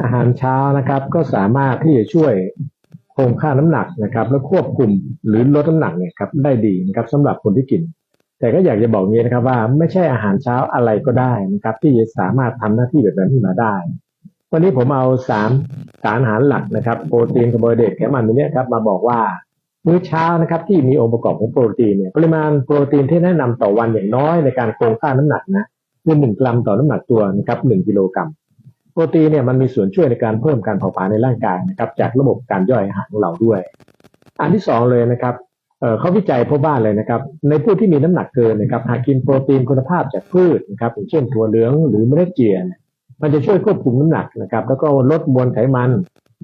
อาหารเช้านะครับก็สามารถที่จะช่วยคงค่าน้ำหนักนะครับ และควบคุมหรือลดน้ำหนักเนี่ยครับได้ดีนะครับสำหรับคนที่กิน แต่ก็อยากจะบอกงี้นะครับว่าไม่ใช่อาหารเช้าอะไรก็ได้นะครับ ที่จะสามารถทำหน้าที่แบบนั้นขึ้นมาได้ วันนี้ผมเอาสามสารอาหารหลักนะครับ โปรตีนคาร์โบไฮเดรตไขมันตัวเนี้ยครับมาบอกว่ามื้อเช้านะครับที่มีองค์ประกอบของโปรตีนเนี่ยปริมาณโปรตีนที่แนะนำต่อวันอย่างน้อยในการคงค่าน้ำหนักนะคือหนึ่งกรัมต่อน้ำหนักตัวนะครับหนึ่งกิโลกรัม โปรตีนเนี่ยมันมีส่วนช่วยในการเพิ่มการเผาผลาญในร่างกายนะครับจากระบบการย่อยอาหารของเราด้วย อันที่สองเลยนะครับเเขาวิจัยพบว่าเลยนะครับ ในผู้ที่มีน้ำหนักเกินนะครับหากกินโปรตีนคุณภาพจากพืชนะครับอย่างเช่นถั่วเหลืองหรือเมล็ดเจียเนี่ยมันจะช่วยควบคุมน้ำหนักนะครับ แล้วก็ลดมวลไขมัน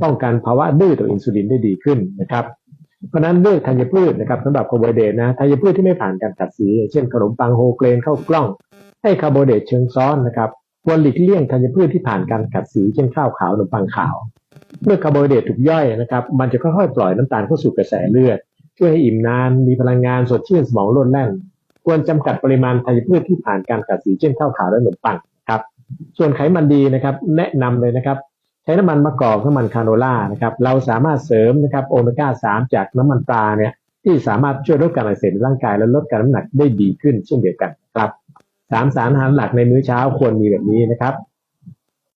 ป้องกันภาวะดื้อต่ออินซูลินได้ดีขึ้นนะครับเพราะนั้นเลือกธัญพืชนะครับสำหรับคาร์โบไฮเดรตนะธัญพืชที่ไม่ผ่านการกัดสีเช่นขนมปังโฮเกรนข้าวกล้อง ให้คาร์โบไฮเดรตเชิงซ้อนนะครับ ควรหลีกเลี่ยงธัญพืชที่ผ่านการกัดสีเช่นข้าวขาวขนมปังขาว เมื่อคาร์โบไฮเดรตถูกย่อยนะครับ มันจะค่อยๆปล่อยน้ำตาลเข้าสู่กระแสเลือด ช่วยให้อิ่มนาน มีพลังงานสดชื่นสมองโลดแล่น ควรจำกัดปริมาณธัญพืชที่ผ่านการกัดสีเช่นข้าวขาวและขนมปังครับ ส่วนไขมันดีนะครับ แนะนำเลยนะครับ ใช้น้ำมันมะกอกน้ำมันคาโนล่านะครับ เราสามารถเสริมนะครับโอเมก้า 3 จากน้ำมันปลาเนี่ยที่สามารถช่วยลดการอักเสบในร่างกายและลดการน้ำหนักได้ดีขึ้นเช่นเดียวกัน สามสารอาหารหลักในมื้อเช้าควรมีแบบนี้นะครับ